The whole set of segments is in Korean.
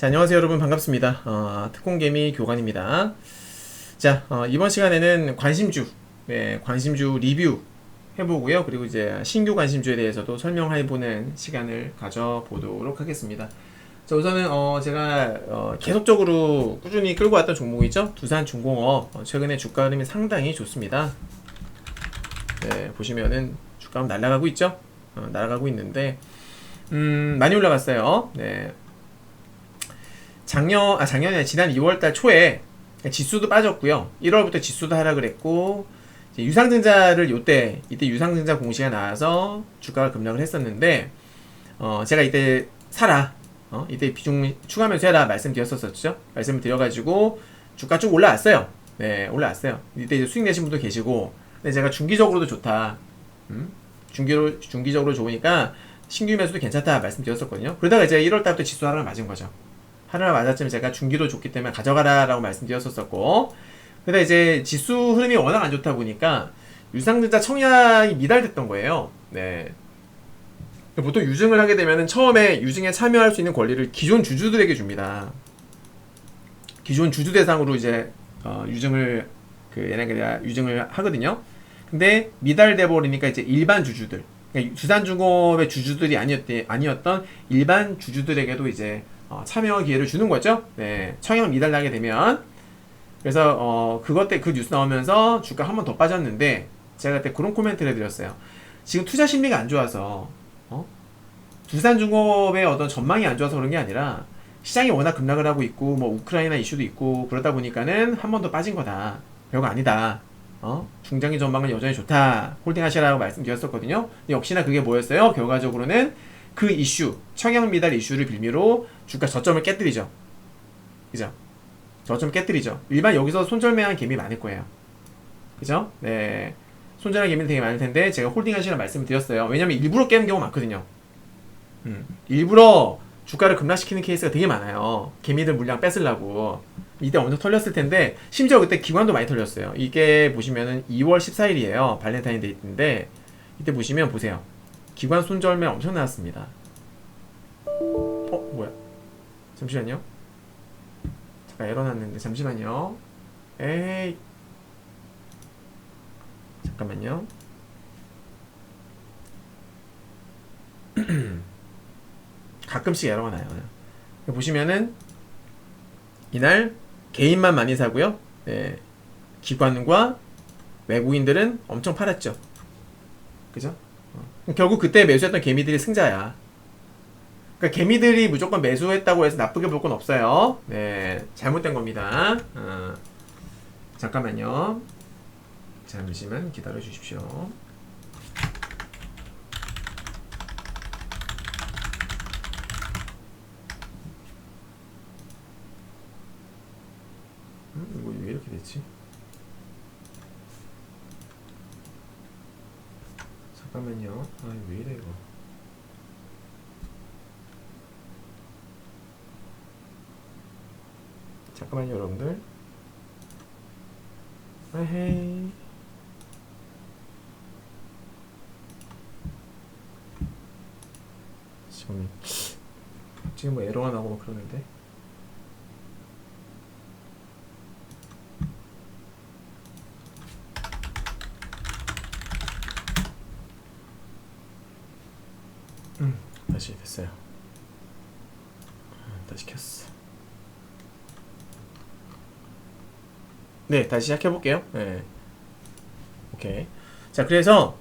자, 안녕하세요 여러분 반갑습니다. 어, 특공개미 교관입니다. 자, 어, 이번 시간에는 관심주, 네, 관심주 리뷰 해보고요. 그리고 이제 신규 관심주에 대해서도 설명해보는 시간을 가져보도록 하겠습니다. 자, 우선은 어, 제가 어, 계속적으로 꾸준히 끌고 왔던 종목이죠. 두산중공업 어, 최근에 주가 흐름이 상당히 좋습니다. 네, 보시면은 주가 날아가고 있죠. 어, 날아가고 있는데 음, 많이 올라갔어요. 네. 작년 아 작년에 지난 2월달 초에 지수도 빠졌고요. 1월부터 지수도 하락을 했고 유상증자를 요때 이때 유상증자 공시가 나와서 주가가 급락을 했었는데 어 제가 이때 사라 어 이때 비중 추가 매수해라 말씀드렸었죠. 말씀을 드려가지고 주가 쭉 올라왔어요. 네 올라왔어요. 이때 이제 수익 내신 분도 계시고 근데 제가 중기적으로도 좋다. 음? 중기로 중기적으로 좋으니까 신규 매수도 괜찮다 말씀드렸었거든요. 그러다가 이제 1월 달부터 지수 하락을 맞은 거죠. 하나를 맞았지만 제가 중기로 좋기 때문에 가져가라라고 말씀드렸었고 근데 이제 지수 흐름이 워낙 안 좋다 보니까 유상증자 청약이 미달됐던 거예요. 네. 보통 유증을 하게 되면 처음에 유증에 참여할 수 있는 권리를 기존 주주들에게 줍니다. 기존 주주 대상으로 이제 어, 유증을 그 얘네가 유증을 하거든요. 근데 미달돼 버리니까 이제 일반 주주들, 그러니까 두산중공업의 주주들이 아니었대 아니었던 일반 주주들에게도 이제 어, 참여 기회를 주는 거죠. 네, 청약 미달나게 되면 그래서 어, 그것 때 그 뉴스 나오면서 주가 한 번 더 빠졌는데 제가 그때 그런 코멘트를 해드렸어요. 지금 투자 심리가 안 좋아서 어? 두산중공업의 어떤 전망이 안 좋아서 그런 게 아니라 시장이 워낙 급락을 하고 있고 뭐 우크라이나 이슈도 있고 그러다 보니까는 한 번 더 빠진 거다. 별거 아니다. 어? 중장기 전망은 여전히 좋다. 홀딩 하시라고 말씀드렸었거든요. 역시나 그게 뭐였어요? 결과적으로는 그 이슈, 청약 미달 이슈를 빌미로 주가 저점을 깨뜨리죠. 그죠? 저점 깨뜨리죠. 일반 여기서 손절매한 개미 많을 거예요. 그죠? 네. 손절한 개미는 되게 많을 텐데 제가 홀딩 하시라고 말씀을 드렸어요. 왜냐면 일부러 깨는 경우 많거든요. 음. 일부러 주가를 급락시키는 케이스가 되게 많아요. 개미들 물량 뺏으려고. 이때 엄청 털렸을 텐데 심지어 그때 기관도 많이 털렸어요. 이게 보시면은 2월 14일이에요. 발렌타인데이인데 이때 보시면 보세요. 기관 손절매 엄청 나왔습니다. 어 뭐야? 잠시만요. 잠깐 에러 났는데 잠시만요. 에이 잠깐만요. 가끔씩 에러가 나요. 보시면은 이날 개인만 많이 사고요. 네. 기관과 외국인들은 엄청 팔았죠. 그죠? 어. 결국 그때 매수했던 개미들이 승자야. 그러니까 개미들이 무조건 매수했다고 해서 나쁘게 볼 건 없어요. 네, 잘못된 겁니다. 어. 잠깐만요. 잠시만 기다려 주십시오. 음, 이거 왜 이렇게 됐지? 잠깐만요. 아, 왜 이래 이거? 잠깐만요, 여러분들. 에헤이. 지금 지금 뭐 에러가 나고 막 그러는데. 음, 다시 됐어요. 음, 다시 켰어. 네, 다시 시작해 볼게요. 네. 오케이. 자, 그래서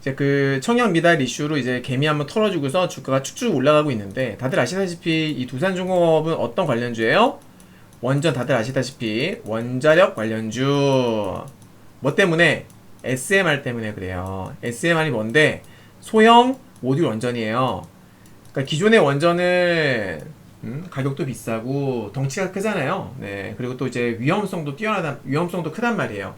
이제 그 청약 미달 이슈로 이제 개미 한번 털어주고서 주가가 쭉쭉 올라가고 있는데 다들 아시다시피 이 두산중공업은 어떤 관련주예요? 원전 다들 아시다시피 원자력 관련주. 뭐 때문에? SMR 때문에 그래요. SMR이 뭔데? 소형 모듈 원전이에요. 그러니까 기존의 원전은 음, 가격도 비싸고 덩치가 크잖아요. 네. 그리고 또 이제 위험성도 뛰어나다 위험성도 크단 말이에요.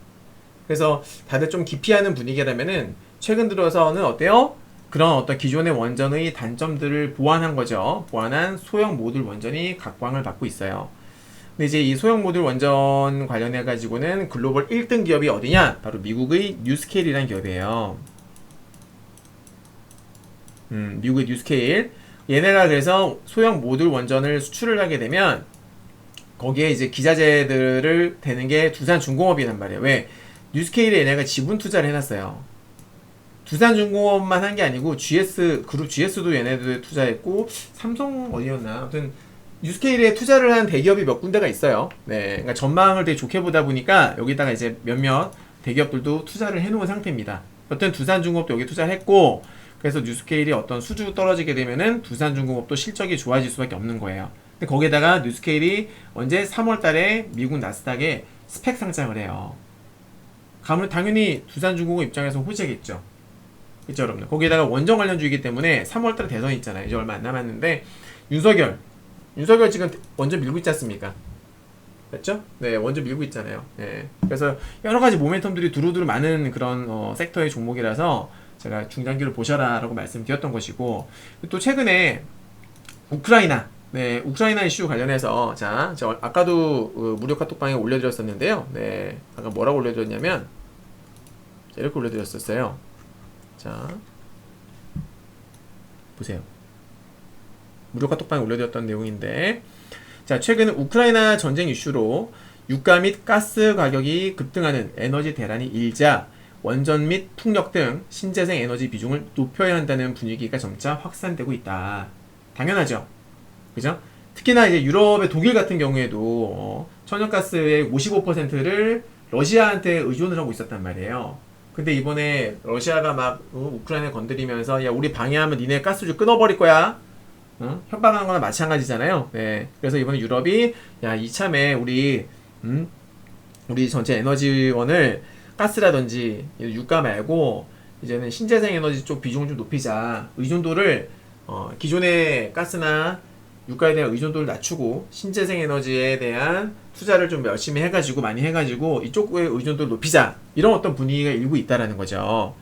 그래서 다들 좀 기피하는 분위기라면은 최근 들어서는 어때요? 그런 어떤 기존의 원전의 단점들을 보완한 거죠. 보완한 소형 모듈 원전이 각광을 받고 있어요. 근데 이제 이 소형 모듈 원전 관련해 가지고는 글로벌 1등 기업이 어디냐? 바로 미국의 뉴스케일이라는 기업이에요. 음, 미국의 뉴스케일 얘네가 그래서 소형 모듈 원전을 수출을 하게 되면 거기에 이제 기자재들을 대는 게 두산 중공업이란 말이에요. 왜? 뉴스케일에 얘네가 지분 투자를 해놨어요. 두산 중공업만 한 게 아니고 GS 그룹 GS도 얘네들 투자했고 삼성 어디였나? 아무튼 뉴스케일에 투자를 한 대기업이 몇 군데가 있어요. 네, 그러니까 전망을 되게 좋게 보다 보니까 여기다가 이제 몇몇 대기업들도 투자를 해놓은 상태입니다. 어떤 두산중공업도 여기 투자를 했고 그래서 뉴스케일이 어떤 수주 떨어지게 되면은 두산중공업도 실적이 좋아질 수밖에 없는 거예요. 근데 거기에다가 뉴스케일이 언제 3월달에 미국 나스닥에 스펙 상장을 해요. 가면 당연히 두산중공업 입장에서 호재겠죠. 그죠 여러분 거기에다가 원정 관련주이기 때문에 3월달에 대선이 있잖아요. 이제 얼마 안 남았는데 윤석열 윤석열 지금 원전 밀고 있지 않습니까? 맞죠? 네, 원전 밀고 있잖아요. 네. 그래서 여러 가지 모멘텀들이 두루두루 많은 그런 어, 섹터의 종목이라서 제가 중장기를 보셔라라고 말씀드렸던 것이고 또 최근에 우크라이나 네, 우크라이나 이슈 관련해서 자, 저 아까도 어, 무료 카톡방에 올려드렸었는데요. 네, 아까 뭐라고 올려드렸냐면 자, 이렇게 올려드렸었어요. 자, 보세요. 무료 카톡방에 올려드렸던 내용인데 자, 최근 우크라이나 전쟁 이슈로 유가 및 가스 가격이 급등하는 에너지 대란이 일자 원전 및 풍력 등 신재생 에너지 비중을 높여야 한다는 분위기가 점차 확산되고 있다. 당연하죠. 그죠? 특히나 이제 유럽의 독일 같은 경우에도 어, 천연가스의 55%를 러시아한테 의존을 하고 있었단 말이에요. 근데 이번에 러시아가 막 어, 우크라이나 건드리면서 야 우리 방해하면 니네 가스줄 끊어버릴 거야. 어? 협박하는 거나 마찬가지잖아요. 네. 그래서 이번에 유럽이 야 이참에 우리 음? 우리 전체 에너지원을 가스라든지 유가 말고 이제는 신재생 에너지 쪽 비중을 좀 높이자. 의존도를 어, 기존의 가스나 유가에 대한 의존도를 낮추고 신재생 에너지에 대한 투자를 좀 열심히 해가지고 많이 해가지고 이쪽의 의존도를 높이자 이런 어떤 분위기가 일고 있다라는 거죠.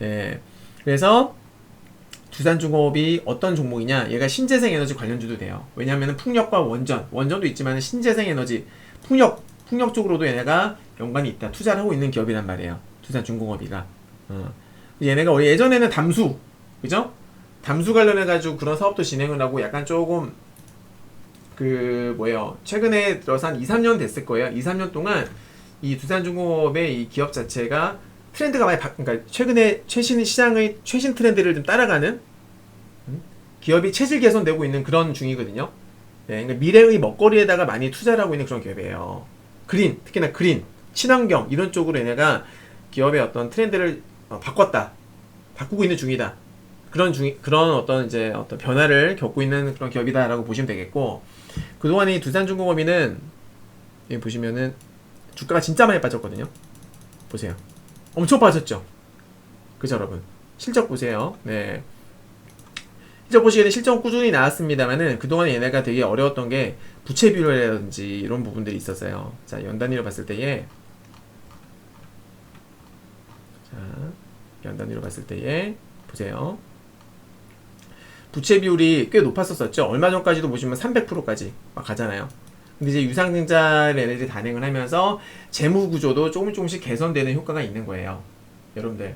예. 그래서 두산중공업이 어떤 종목이냐? 얘가 신재생 에너지 관련주도 돼요. 왜냐하면 풍력과 원전, 원전도 있지만 신재생 에너지, 풍력, 풍력 쪽으로도 얘네가 연관이 있다. 투자를 하고 있는 기업이란 말이에요. 두산중공업이가. 어. 얘네가 원래 예전에는 담수, 그죠? 담수 관련해 가지고 그런 사업도 진행을 하고 약간 조금 그 뭐예요 최근에 들어서 한 2, 3년 됐을 거예요 2, 3년 동안 이 두산중공업의 이 기업 자체가 트렌드가 많이 바, 그러니까 최근에 최신 시장의 최신 트렌드를 좀 따라가는 음? 기업이 체질 개선되고 있는 그런 중이거든요 네, 그러니까 미래의 먹거리에다가 많이 투자를 하고 있는 그런 기업이에요 그린 특히나 그린 친환경 이런 쪽으로 얘네가 기업의 어떤 트렌드를 어, 바꿨다 바꾸고 있는 중이다 그런 중 그런 어떤 이제 어떤 변화를 겪고 있는 그런 기업이다라고 보시면 되겠고 그동안 이 두산중공업이는 여기 보시면은 주가가 진짜 많이 빠졌거든요. 보세요. 엄청 빠졌죠. 그죠, 여러분? 실적 보세요. 네. 실적 보시기에는 실적 꾸준히 나왔습니다만은 그동안 얘네가 되게 어려웠던 게 부채 비율이라든지 이런 부분들이 있었어요. 자, 연단위로 봤을 때에 자, 연단위로 봤을 때에 보세요. 부채 비율이 꽤 높았었었죠. 얼마 전까지도 보시면 300%까지 막 가잖아요. 근데 이제 유상증자를 얘네들이 단행을 하면서 재무 구조도 조금 조금씩 개선되는 효과가 있는 거예요. 여러분들.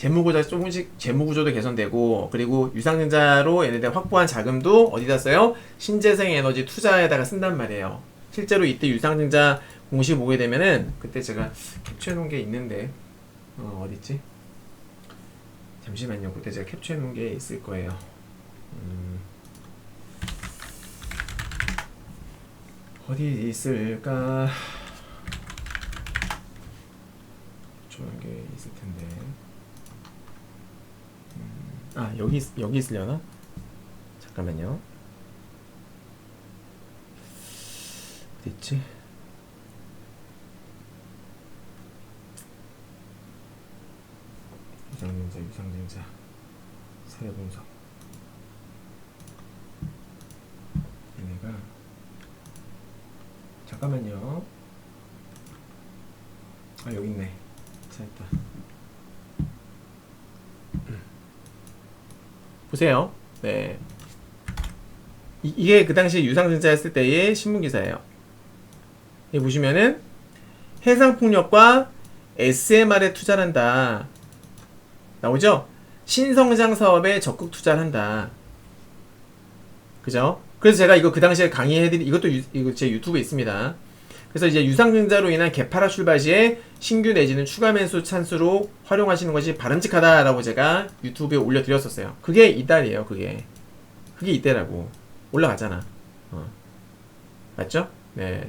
재무 구조 조금씩 재무 구조도 개선되고 그리고 유상증자로 얘네들 확보한 자금도 어디다 써요? 신재생 에너지 투자에다가 쓴단 말이에요. 실제로 이때 유상증자 공시 보게 되면은 그때 제가 캡처해 놓은 게 있는데 어, 어딨지? 잠시만요. 그때 제가 캡처해 놓은 게 있을 거예요. 음. 어디 있을까? 저런 게 있을 텐데. 음. 아 여기 있- 여기 있으려나? 잠깐만요. 있지? 유상증자 유상증자 사례 분석. 얘네가 잠깐만요. 아 여기 있네. 찾았다. 보세요. 네. 이, 이게 그 당시 유상증자 했을 때의 신문 기사예요. 여기 보시면은 해상풍력과 SMR에 투자를 한다. 나오죠? 신성장 사업에 적극 투자를 한다. 그죠? 그래서 제가 이거 그 당시에 강의해드린 이것도 유, 이거 제 유튜브에 있습니다. 그래서 이제 유상증자로 인한 개파라 출발 시에 신규 내지는 추가 매수 찬스로 활용하시는 것이 바람직하다라고 제가 유튜브에 올려드렸었어요. 그게 이달이에요. 그게 그게 이때라고 올라가잖아. 어. 맞죠? 네.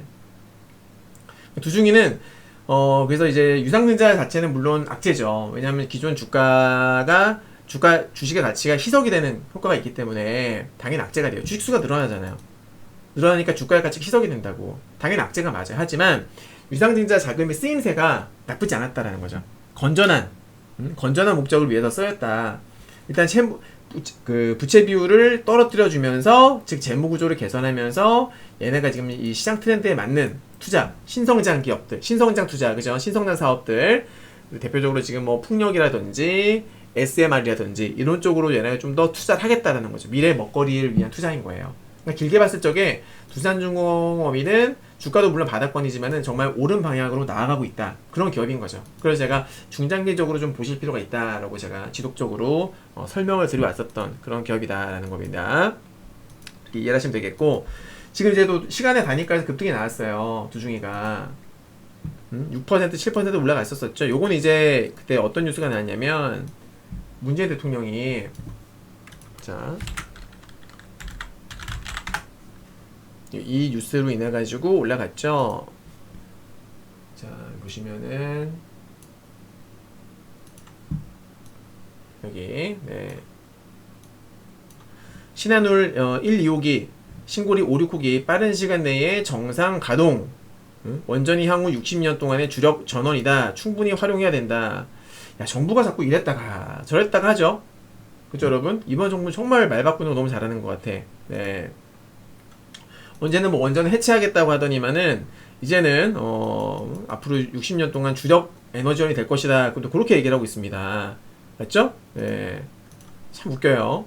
두중이는 어 그래서 이제 유상증자 자체는 물론 악재죠. 왜냐하면 기존 주가가 주가 주식의 가치가 희석이 되는 효과가 있기 때문에 당연히 악재가 돼요. 주식수가 늘어나잖아요. 늘어나니까 주가의 가치가 희석이 된다고. 당연히 악재가 맞아요. 하지만 유상증자 자금의 쓰임새가 나쁘지 않았다라는 거죠. 건전한 음? 건전한 목적을 위해서 쓰였다. 일단 채무, 그 부채 비율을 떨어뜨려 주면서 즉 재무 구조를 개선하면서 얘네가 지금 이 시장 트렌드에 맞는 투자 신성장 기업들 신성장 투자 그죠 신성장 사업들 대표적으로 지금 뭐 풍력이라든지 SMR이라든지 이런 쪽으로 얘네가 좀 더 투자를 하겠다라는 거죠 미래 먹거리를 위한 투자인 거예요 그러니까 길게 봤을 적에 두산중공업이는 주가도 물론 바닥권이지만은 정말 옳은 방향으로 나아가고 있다. 그런 기업인 거죠. 그래서 제가 중장기적으로 좀 보실 필요가 있다라고 제가 지속적으로 어, 설명을 드려왔었던 그런 기업이다라는 겁니다. 이해하시면 되겠고 지금 이제 또 시간의 단위까지 급등이 나왔어요. 두중이가 음? 6% 7% 올라갔었었죠. 요건 이제 그때 어떤 뉴스가 나왔냐면 문재인 대통령이 자 이 뉴스로 인해 가지고 올라갔죠. 자 보시면은 여기 네. 신한울 어, 1, 2호기 신고리 5, 6호기 빠른 시간 내에 정상 가동. 응? 원전이 향후 60년 동안의 주력 전원이다. 충분히 활용해야 된다. 야 정부가 자꾸 이랬다가 저랬다가 하죠? 그죠 여러분? 이번 정부 정말 말 바꾸는 거 너무 잘하는 것 같아. 네 언제는 뭐 원전 해체하겠다고 하더니만은 이제는 어 앞으로 60년 동안 주력 에너지원이 될 것이다. 또 그렇게 얘기를 하고 있습니다. 맞죠? 네. 참 웃겨요.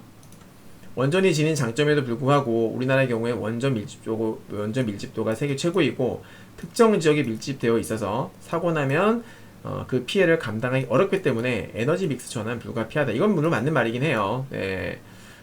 원전이 지닌 장점에도 불구하고 우리나라의 경우에 원전 밀집도 원전 밀집도가 세계 최고이고 특정 지역에 밀집되어 있어서 사고 나면 어, 그 피해를 감당하기 어렵기 때문에 에너지 믹스 전환 불가피하다. 이건 물론 맞는 말이긴 해요. 네.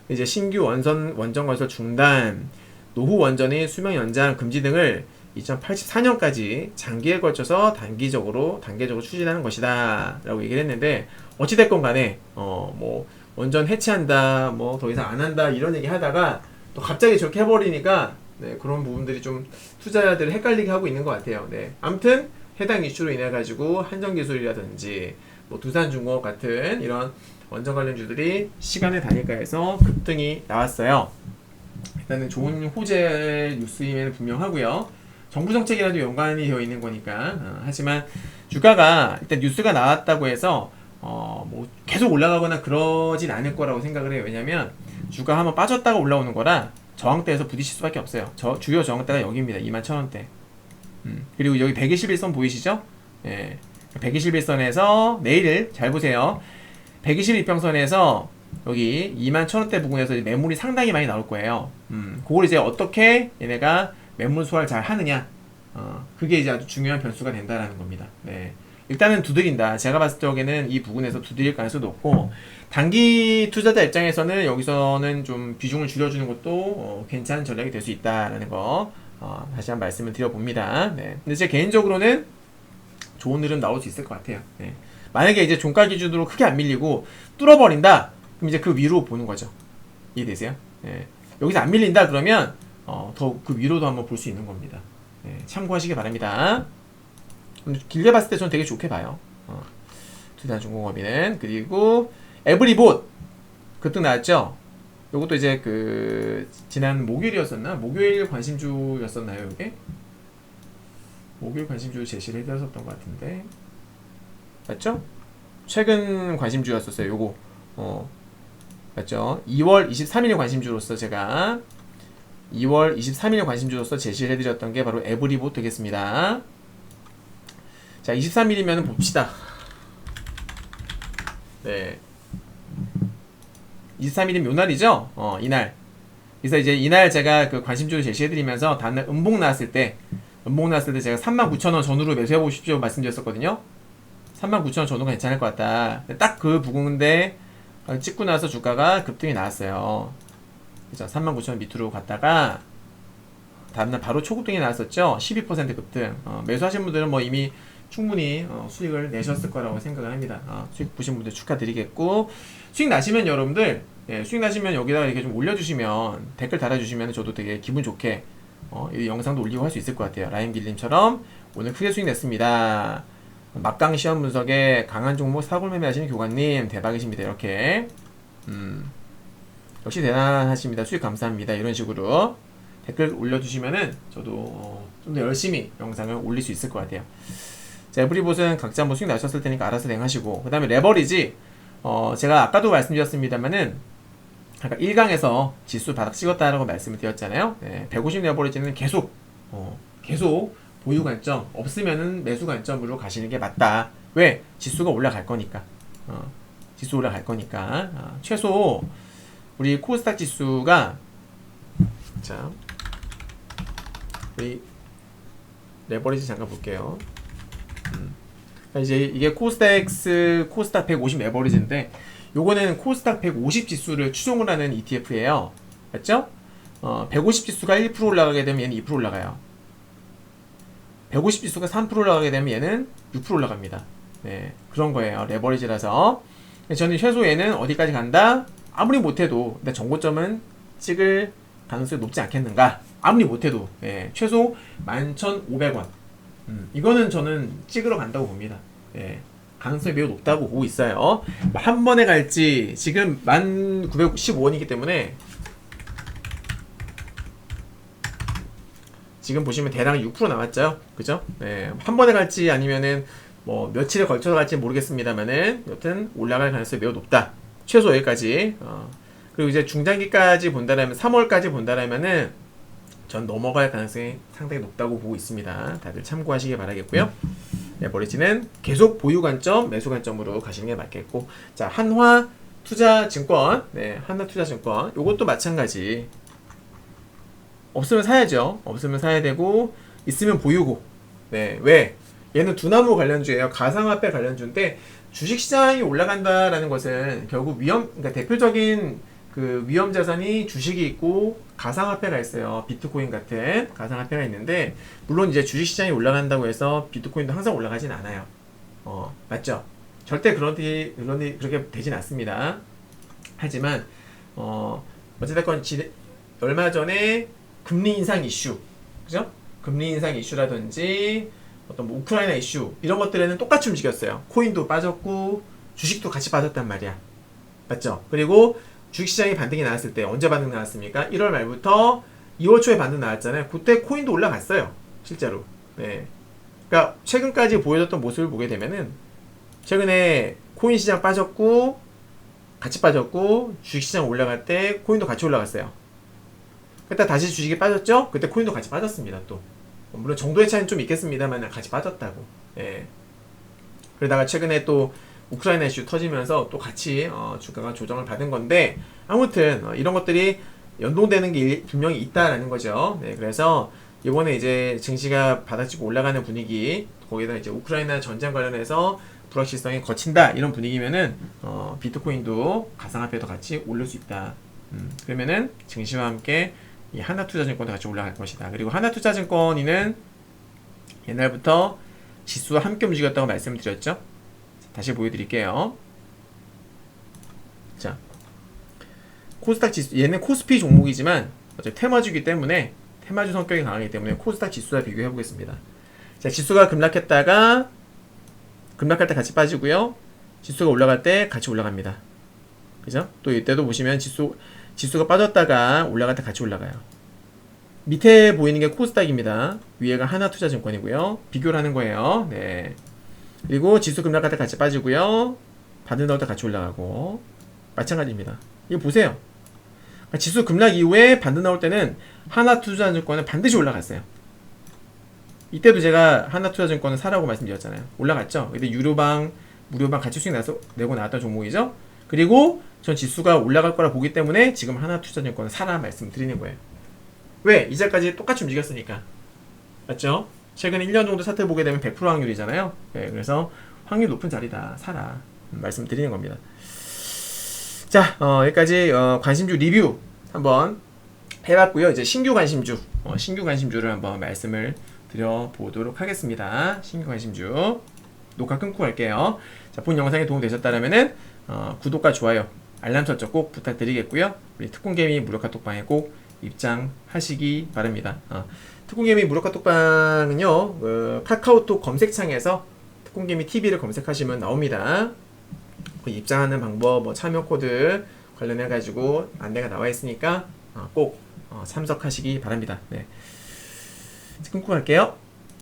이제 신규 원전 원전 건설 중단 노후 원전의 수명 연장 금지 등을 2084년까지 장기에 걸쳐서 단기적으로 단계적으로 추진하는 것이다 라고 얘기를 했는데 어찌 됐건 간에 어 뭐 원전 해체한다 뭐 더 이상 안 한다 이런 얘기 하다가 또 갑자기 저렇게 해버리니까 네, 그런 부분들이 좀 투자자들을 헷갈리게 하고 있는 것 같아요. 네 아무튼 해당 이슈로 인해 가지고 한전기술이라든지 뭐 두산중공업 같은 이런 원전 관련주들이 시간의 단위가에서 급등이 나왔어요 일단은 좋은 호재 뉴스임에는 분명하고요. 정부 정책이라도 연관이 되어 있는 거니까. 어, 하지만 주가가 일단 뉴스가 나왔다고 해서 어, 뭐 계속 올라가거나 그러진 않을 거라고 생각을 해요. 왜냐면 주가 한번 빠졌다가 올라오는 거라 저항대에서 부딪힐 수밖에 없어요. 저 주요 저항대가 여기입니다. 21,000원대. 음, 그리고 여기 121선 보이시죠? 예. 121선에서 내일 잘 보세요. 121평선에서 여기 2만 천원대 부근에서 매물이 상당히 많이 나올 거예요. 음, 그걸 이제 어떻게 얘네가 매물 소화를 잘 하느냐. 어, 그게 이제 아주 중요한 변수가 된다라는 겁니다. 네. 일단은 두드린다. 제가 봤을 적에는 이 부분에서 두드릴 가능성도 높고, 단기 투자자 입장에서는 여기서는 좀 비중을 줄여주는 것도 어, 괜찮은 전략이 될 수 있다라는 거, 어, 다시 한번 말씀을 드려봅니다. 네. 근데 제 개인적으로는 좋은 흐름 나올 수 있을 것 같아요. 네. 만약에 이제 종가 기준으로 크게 안 밀리고 뚫어버린다? 그럼 이제 그 위로 보는 거죠. 이해되세요? 예. 여기서 안 밀린다 그러면 어, 더그 위로도 한번 볼 수 있는 겁니다. 예, 참고하시기 바랍니다. 길게 봤을 때 저는 되게 좋게 봐요. 어, 두산중공업이는 그리고 에브리봇 급등 나왔죠. 요것도 이제 그 지난 목요일이었었나? 목요일 관심주였었나요, 이게? 목요일 관심주 제시를 해드렸었던 것 같은데 맞죠? 최근 관심주였었어요. 요거 어 맞죠? 2월 23일 관심주로서 제가 2월 23일 관심주로서 제시를 해드렸던 게 바로 에브리봇 되겠습니다. 자, 23일이면 봅시다. 네. 23일이 묘날이죠? 어, 이날. 그래서 이제 이날 제가 그 관심주를 제시해드리면서 다음날 음봉 나왔을 때, 음봉 나왔을 때 제가 39,000원 전후로 매수해보십시오 말씀드렸었거든요. 39,000원 전후가 괜찮을 것 같다. 딱 그 부근인데 어, 찍고 나서 주가가 급등이 나왔어요. 그죠? 39,000원 밑으로 갔다가 다음날 바로 초급등이 나왔었죠. 12% 급등. 어, 매수하신 분들은 뭐 이미 충분히 어, 수익을 내셨을 거라고 생각을 합니다. 어, 수익 보신 분들 축하드리겠고 수익 나시면 여러분들 예, 수익 나시면 여기다가 이렇게 좀 올려주시면 댓글 달아주시면 저도 되게 기분 좋게 어, 이 영상도 올리고 할 수 있을 것 같아요. 라임길님처럼 오늘 크게 수익 냈습니다. 막강 시험 분석에 강한 종목 사골 매매하시는 교관님 대박이십니다. 이렇게 음, 역시 대단하십니다. 수익 감사합니다. 이런 식으로 댓글 올려주시면은 저도 어, 좀더 열심히 영상을 올릴 수 있을 것 같아요. 자, 에브리봇은 각자 뭐 수익 나셨을 테니까 알아서 대응하시고 그 다음에 레버리지 어, 제가 아까도 말씀드렸습니다만은 아까 1강에서 지수 바닥 찍었다라고 말씀을 드렸잖아요. 네, 150 레버리지는 계속 어, 계속 보유 관점 없으면은 매수 관점으로 가시는 게 맞다. 왜? 지수가 올라갈 거니까. 어, 지수 올라갈 거니까. 어, 최소 우리 코스닥 지수가 자 우리 레버리지 잠깐 볼게요. 음. 이제 이게 코스닥스 코스닥 150 레버리지인데 요거는 코스닥 150 지수를 추종을 하는 ETF예요. 맞죠? 어, 150 지수가 1% 올라가게 되면 얘는 2% 올라가요. 150 지수가 3% 올라가게 되면 얘는 6% 올라갑니다. 네, 그런 거예요. 레버리지라서. 저는 최소 얘는 어디까지 간다? 아무리 못해도, 근데 정고점은 찍을 가능성이 높지 않겠는가? 아무리 못해도, 네, 최소 11,500원. 음, 이거는 저는 찍으러 간다고 봅니다. 예, 가능성이 매우 높다고 보고 있어요. 한 번에 갈지 지금 1,915원이기 때문에 지금 보시면 대략 6% 남았죠, 그죠? 네, 한 번에 갈지 아니면은 뭐 며칠에 걸쳐서 갈지 모르겠습니다만은 여튼 올라갈 가능성이 매우 높다. 최소 여기까지. 어, 그리고 이제 중장기까지 본다라면 3월까지 본다라면은 전 넘어갈 가능성이 상당히 높다고 보고 있습니다. 다들 참고하시기 바라겠고요. 네, 버리지는 계속 보유 관점, 매수 관점으로 가시는 게 맞겠고, 자 한화 투자증권, 네 한화 투자증권, 요것도 마찬가지. 없으면 사야죠. 없으면 사야 되고 있으면 보유고. 네 왜? 얘는 두나무 관련주예요. 가상화폐 관련주인데 주식 시장이 올라간다라는 것은 결국 위험, 그러니까 대표적인 그 위험 자산이 주식이 있고 가상화폐가 있어요. 비트코인 같은 가상화폐가 있는데 물론 이제 주식 시장이 올라간다고 해서 비트코인도 항상 올라가진 않아요. 어 맞죠? 절대 그런 데 그런 데 그렇게 되진 않습니다. 하지만 어 어찌됐건 지, 얼마 전에 금리 인상 이슈 그죠? 금리 인상 이슈라든지 어떤 뭐 우크라이나 이슈 이런 것들에는 똑같이 움직였어요. 코인도 빠졌고 주식도 같이 빠졌단 말이야. 맞죠? 그리고 주식시장이 반등이 나왔을 때 언제 반등 나왔습니까? 1월 말부터 2월 초에 반등 나왔잖아요. 그때 코인도 올라갔어요. 실제로. 네. 그러니까 최근까지 보여줬던 모습을 보게 되면은 최근에 코인 시장 빠졌고 같이 빠졌고 주식시장 올라갈 때 코인도 같이 올라갔어요. 그때 다시 주식이 빠졌죠? 그때 코인도 같이 빠졌습니다. 또 물론 정도의 차이는 좀 있겠습니다만 같이 빠졌다고. 예. 그러다가 최근에 또 우크라이나 이슈 터지면서 또 같이 어, 주가가 조정을 받은 건데 아무튼 어, 이런 것들이 연동되는 게 분명히 있다라는 거죠. 네, 그래서 이번에 이제 증시가 바닥치고 올라가는 분위기 거기다 이제 우크라이나 전쟁 관련해서 불확실성이 거친다 이런 분위기면은 어, 비트코인도 가상화폐도 같이 올릴 수 있다. 음, 그러면은 증시와 함께 이 하나투자증권도 같이 올라갈 것이다. 그리고 하나투자증권이는 옛날부터 지수와 함께 움직였다고 말씀드렸죠. 다시 보여드릴게요. 자, 코스닥 지수 얘는 코스피 종목이지만 어차피 테마주기 때문에 테마주 성격이 강하기 때문에 코스닥 지수와 비교해 보겠습니다. 자, 지수가 급락했다가 급락할 때 같이 빠지고요. 지수가 올라갈 때 같이 올라갑니다. 그죠? 또 이때도 보시면 지수 지수가 빠졌다가 올라갈 때 같이 올라가요. 밑에 보이는 게 코스닥입니다. 위에가 하나투자증권이고요. 비교를 하는 거예요. 네. 그리고 지수 급락할 때 같이 빠지고요. 때 같이 올라가고 마찬가지입니다. 이거 보세요. 그러니까 지수 급락 이후에 반등 나올 때는 하나투자증권은 반드시 올라갔어요. 이때도 제가 하나투자증권은 사라고 말씀드렸잖아요. 올라갔죠. 근데 유료방, 무료방 같이 수익 나서 내고 나왔던 종목이죠. 그리고 전 지수가 올라갈 거라 보기 때문에 지금 하나 투자증권은 사라 말씀드리는 거예요. 왜? 이제까지 똑같이 움직였으니까. 맞죠? 최근 1년 정도 사태 보게 되면 100% 확률이잖아요. 네, 그래서 확률 높은 자리다. 사라. 음, 말씀드리는 겁니다. 자, 어, 여기까지 어, 관심주 리뷰 한번 해봤고요. 이제 신규 관심주, 어, 신규 관심주를 한번 말씀을 드려보도록 하겠습니다. 신규 관심주 녹화 끊고 갈게요. 자, 본 영상이 도움되셨다면은 어, 구독과 좋아요, 알람 설정 꼭 부탁드리겠고요. 우리 특공개미 무료 카톡방에 꼭 입장하시기 바랍니다. 어, 특공개미 무료 카톡방은요, 어, 카카오톡 검색창에서 특공개미 TV를 검색하시면 나옵니다. 그 입장하는 방법, 뭐 참여 코드 관련해 가지고 안내가 나와 있으니까 어, 꼭 어, 참석하시기 바랍니다. 네. 끊고 갈게요.